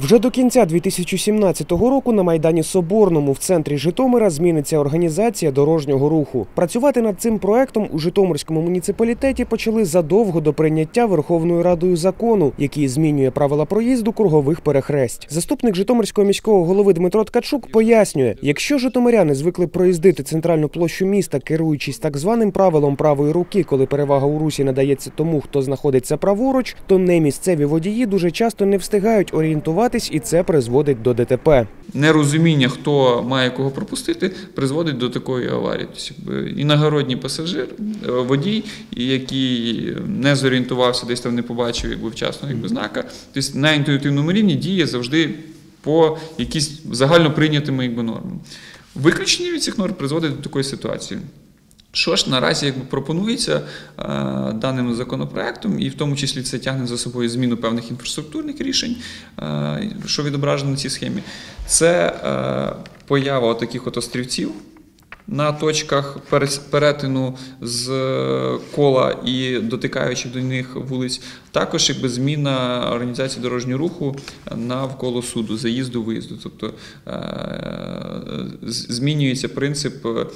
Вже до кінця 2017 року на майдані Соборному в центрі Житомира зміниться організація дорожнього руху. Працювати над цим проектом у Житомирському муніципалітеті почали задовго до прийняття Верховною Радою закону, який змінює правила проїзду кругових перехресть. Заступник Житомирського міського голови Дмитро Ткачук пояснює, якщо житомиряни звикли проїздити центральну площу міста, керуючись так званим правилом правої руки, коли перевага у русі надається тому, хто знаходиться праворуч, то не місцеві водії дуже часто не встигають орієнтуватись, і це призводить до ДТП. Нерозуміння, хто має кого пропустити, призводить до такої аварії. Тобто, якби, іногородній пасажир, е, водій, який не зорієнтувався, десь там не побачив якби, вчасно якби, знака, тобто на інтуїтивному рівні діє завжди по якісь загально прийнятими якби, нормам. Виключення від цих норм призводить до такої ситуації. Що ж наразі якби пропонується е, даним законопроектом, і в тому числі це тягне за собою зміну певних інфраструктурних рішень, е, що відображено на цій схемі, це е, поява таких от острівців на точках перетину з е, кола і дотикаючих до них вулиць. Також якби зміна організації дорожнього руху навколо суду, заїзду, виїзду. Тобто е, змінюється принцип е,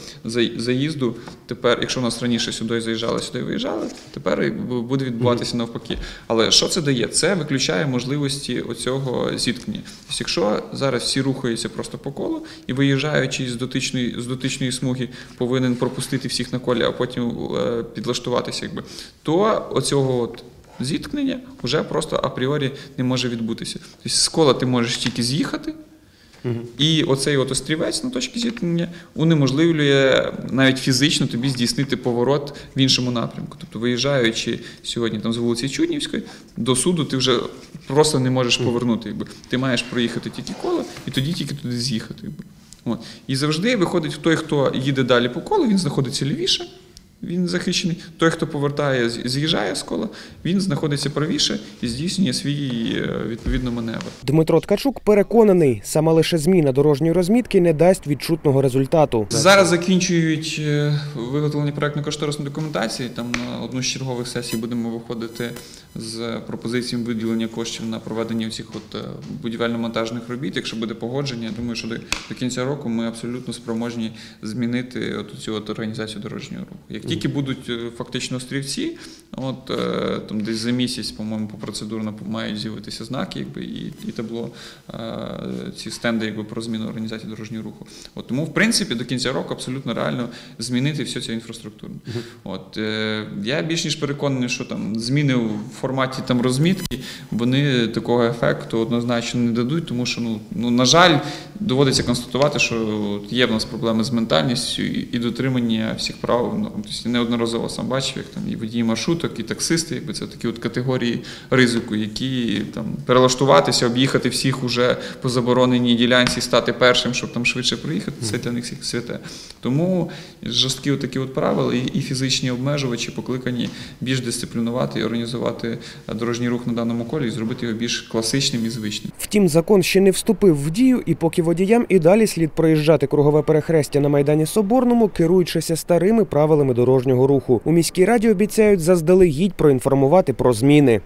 заїзду. Тепер, якщо у нас раніше сюди заїжджали, сюди виїжджали, тепер буде відбуватися навпаки. Але що це дає? Це виключає можливості оцього зіткнення. Тобто, якщо зараз всі рухаються просто по колу і виїжджаючи з дотичної з дотичної смуги, повинен пропустити всіх на колі, а потім е, підлаштуватися, якби то оцього от. Зіткнення вже просто апріорі не може відбутися. Тобто з кола ти можеш тільки з'їхати, і оцей от острівець на точці зіткнення унеможливлює навіть фізично тобі здійснити поворот в іншому напрямку. Тобто, виїжджаючи сьогодні там з вулиці Чуднівської, до суду ти вже просто не можеш повернути. Якби. Ти маєш проїхати тільки коло і тоді тільки туди з'їхати. Якби. От. І завжди виходить той, хто їде далі по колу, він знаходиться лівіше. Він захищений. Той, хто повертає, з'їжджає з кола, він знаходиться правіше і здійснює свій е, відповідно маневр. Дмитро Ткачук переконаний, сама лише зміна дорожньої розмітки не дасть відчутного результату. Зараз закінчують е, виготовлення проектно-кошторисної документації. Там на одну з чергових сесій будемо виходити з пропозиціями виділення коштів на проведення цих от е, будівельно-монтажних робіт. Якщо буде погодження, я думаю, що до, до кінця року ми абсолютно спроможні змінити от цю от організацію дорожнього руху. Тільки будуть е, фактично острівці, от е, там десь за місяць, по-моєму, по процедурно мають з'явитися знаки, якби і, і табло е, ці стенди, якби про зміну організації дорожнього руху. От тому, в принципі, до кінця року абсолютно реально змінити всю цю інфраструктуру. От я більш ніж переконаний, що там зміни в форматі там розмітки вони такого ефекту однозначно не дадуть, тому що ну, ну на жаль, доводиться констатувати, що є в нас проблеми з ментальністю і, дотримання всіх прав. Ну, тобто неодноразово сам бачив, як там і водії маршруток, і таксисти, якби це такі от категорії ризику, які там перелаштуватися, об'їхати всіх уже по забороненій ділянці, стати першим, щоб там швидше проїхати. Це для них всіх святе. Тому жорсткі такі от правила і, фізичні обмежувачі покликані більш дисциплінувати і організувати дорожній рух на даному колі і зробити його більш класичним і звичним. Втім, закон ще не вступив в дію, і поки водіям і далі слід проїжджати кругове перехрестя на майдані Соборному, керуючися старими правилами дорожнього руху. У міській раді обіцяють заздалегідь проінформувати про зміни.